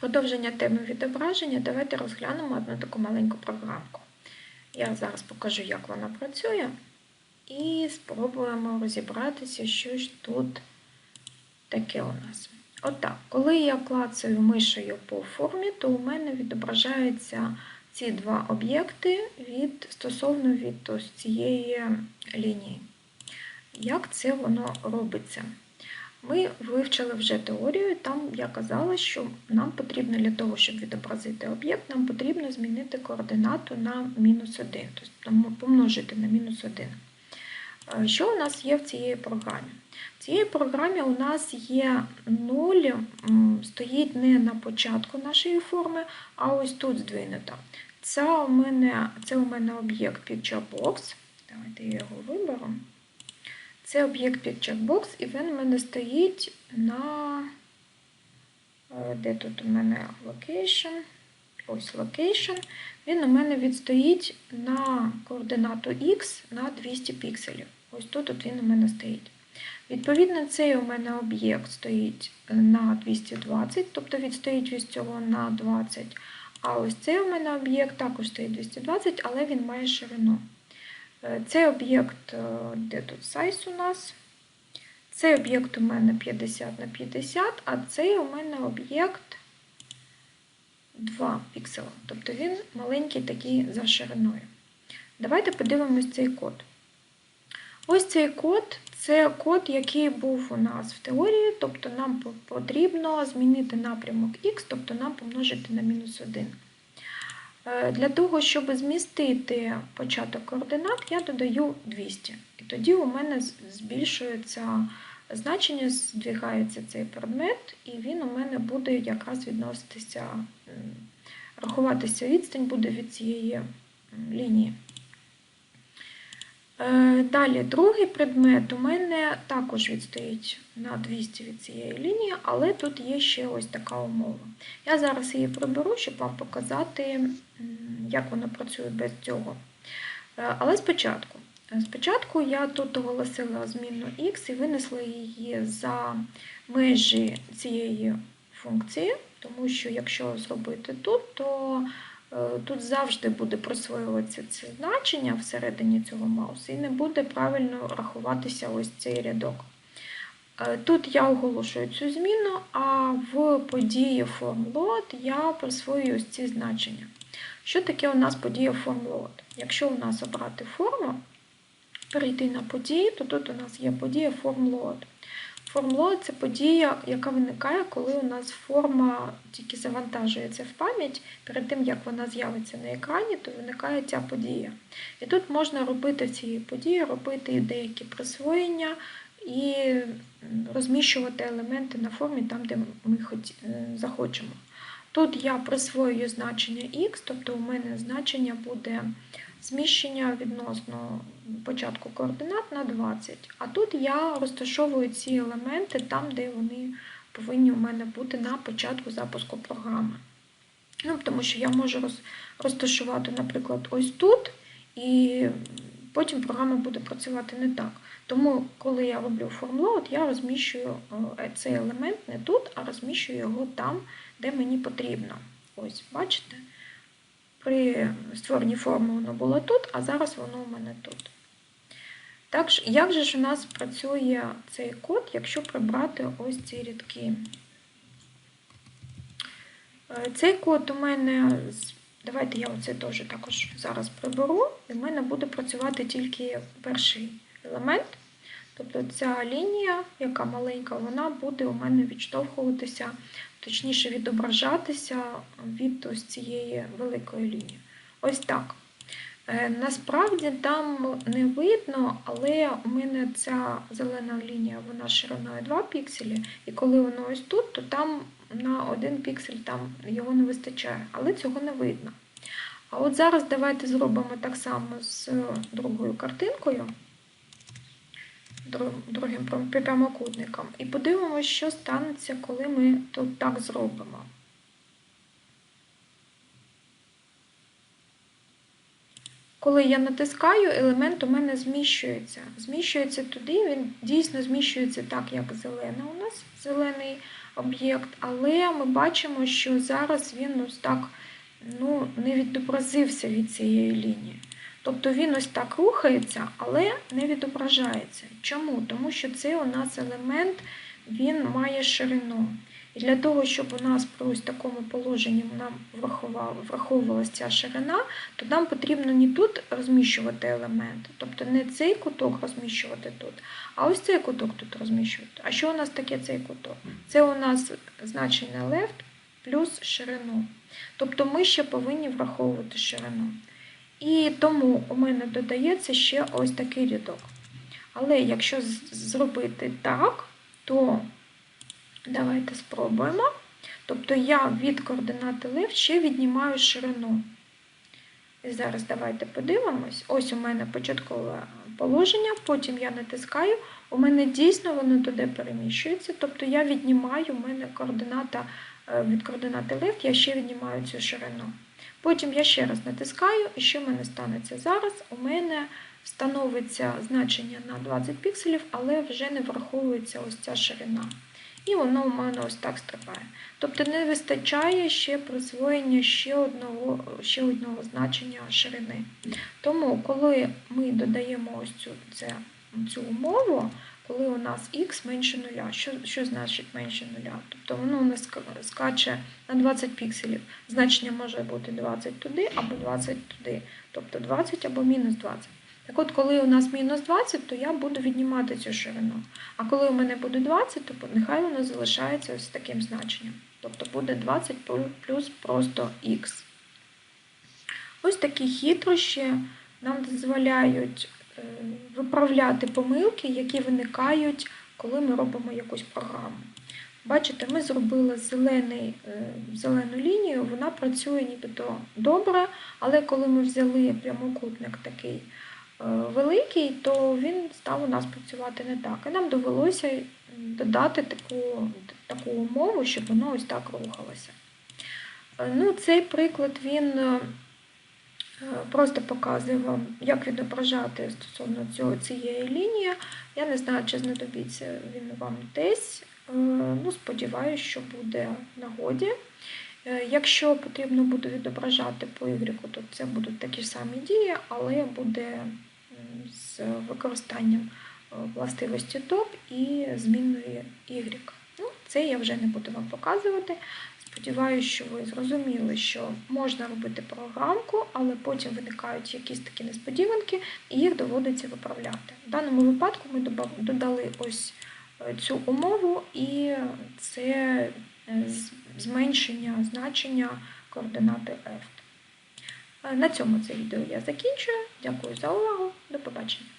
Продовження теми відображення. Давайте розглянемо одну таку маленьку програмку. Я зараз покажу, як вона працює, і спробуємо розібратися, що ж тут таке у нас. Отак, коли я клацаю мишею по формі, то у мене відображаються ці два об'єкти від, стосовно від ось цієї лінії. Як це воно робиться? Ми вивчили вже теорію, там я казала, що нам потрібно для того, щоб відобразити об'єкт, нам потрібно змінити координату на мінус 1, тобто помножити на мінус 1. Що у нас є в цій програмі? В цій програмі у нас є 0, стоїть не на початку нашої форми, а ось тут здвинуто. Це у мене, це у мене об'єкт PictureBox. Давайте я його виберу. Це об'єкт PictureBox, і він у мене стоїть на. Де тут у мене location? Ось location. Він у мене відстоїть на координату X на 200 пікселів. Ось тут от він у мене стоїть. Відповідно, цей у мене об'єкт стоїть на 220, тобто відстоїть від цього на 20. А ось цей у мене об'єкт також стоїть 220, але він має ширину. Цей об'єкт, де тут сайз у нас? Цей об'єкт у мене 50 на 50, а цей у мене об'єкт 2 піксела. Тобто він маленький такий за шириною. Давайте подивимось цей код. Ось цей код це код, який був у нас в теорії, тобто нам потрібно змінити напрямок Х, тобто нам помножити на мінус 1. Для того, щоб змістити початок координат, я додаю 200. І тоді у мене збільшується значення, здвигається цей предмет, і він у мене буде якраз відноситися, рахуватися відстань буде від цієї лінії. Далі, другий предмет у мене також відстоїть на 200 від цієї лінії, але тут є ще ось така умова. Я зараз її приберу, щоб вам показати, як воно працює без цього. Але спочатку. Спочатку я тут оголосила зміну x і винесла її за межі цієї функції, тому що якщо зробити тут, то Тут завжди буде присвоюватися це значення всередині цього маусу, і не буде правильно рахуватися ось цей рядок. Тут я оголошую цю зміну, а в події formLoad я присвоюю ось ці значення. Що таке у нас подія formLoad? Якщо у нас обрати форму, перейти на події, то тут у нас є подія formLoad. Формлоад це подія, яка виникає, коли у нас форма тільки завантажується в пам'ять. Перед тим, як вона з'явиться на екрані, то виникає ця подія. І тут можна робити цій події, робити деякі присвоєння і розміщувати елементи на формі там, де ми захочемо. Тут я присвоюю значення X, тобто у мене значення буде зміщення відносно початку координат на 20. А тут я розташовую ці елементи там, де вони повинні у мене бути на початку запуску програми. Ну, Тому що я можу розташувати, наприклад, ось тут, і потім програма буде працювати не так. Тому, коли я роблю формлоад, я розміщую е, цей елемент не тут, а розміщую його там, де мені потрібно. Ось, бачите? При створенні форми воно було тут, а зараз воно у мене тут. Так, як же ж у нас працює цей код, якщо прибрати ось ці рядки? Е, цей код у мене, давайте я оце теж також зараз приберу, і в мене буде працювати тільки перший елемент. Тобто ця лінія, яка маленька, вона буде у мене відштовхуватися, точніше відображатися від ось цієї великої лінії. Ось так. Е, насправді там не видно, але у мене ця зелена лінія вона шириною 2 пікселі, і коли воно ось тут, то там на 1 піксель там його не вистачає, але цього не видно. А от зараз давайте зробимо так само з другою картинкою другим прямокутником. І подивимося, що станеться, коли ми тут так зробимо. Коли я натискаю, елемент у мене зміщується. Зміщується туди, він дійсно зміщується так, як зелена у нас, зелений об'єкт, але ми бачимо, що зараз він ось так ну, не відобразився від цієї лінії. Тобто він ось так рухається, але не відображається. Чому? Тому що це у нас елемент, він має ширину. І для того, щоб у нас при ось такому положенні нам враховувалася ця ширина, то нам потрібно не тут розміщувати елементи, тобто не цей куток розміщувати тут, а ось цей куток тут розміщувати. А що у нас таке цей куток? Це у нас значення left плюс ширину. Тобто ми ще повинні враховувати ширину. І тому у мене додається ще ось такий рядок. Але якщо зробити так, то давайте спробуємо. Тобто я від координати лев ще віднімаю ширину. І зараз давайте подивимось. Ось у мене початкове положення, потім я натискаю, у мене дійсно воно туди переміщується. Тобто я віднімаю, у мене координата е, від координати left, я ще віднімаю цю ширину. Потім я ще раз натискаю, і що в мене станеться зараз? У мене встановиться значення на 20 пікселів, але вже не враховується ось ця ширина. І воно у мене ось так стрибає. Тобто не вистачає ще присвоєння ще одного ще одного значення ширини. Тому, коли ми додаємо ось цю, це, цю умову, коли у нас х менше нуля. Що що значить менше нуля? Тобто воно у нас скаче на 20 пікселів. Значення може бути 20 туди або 20 туди. Тобто 20 або мінус 20. Так от, коли у нас мінус 20, то я буду віднімати цю ширину. А коли у мене буде 20, то нехай воно залишається ось таким значенням. Тобто буде 20 плюс просто х. Ось такі хитрощі нам дозволяють виправляти помилки, які виникають, коли ми робимо якусь програму. Бачите, ми зробили зелений, е, зелену лінію, вона працює нібито добре, але коли ми взяли прямокутник такий е, великий, то він став у нас працювати не так. І нам довелося додати таку таку умову, щоб воно ось так рухалося. Ну, Цей приклад він Е, просто показую вам, як відображати стосовно цього, цієї лінії. Я не знаю, чи знадобиться він вам десь. Е, ну, Сподіваюся, що буде нагоді. Е, якщо потрібно буде відображати по Y, то це будуть такі ж самі дії, але буде з використанням властивості топ і змінної Y. Ну, Це я вже не буду вам показувати. Сподіваюся, що ви зрозуміли, що можна робити програмку, але потім виникають якісь такі несподіванки, і їх доводиться виправляти. В даному випадку ми додали ось е, цю умову, і це е, зменшення значення координати F. Е, на цьому це відео я закінчую. Дякую за увагу. До побачення.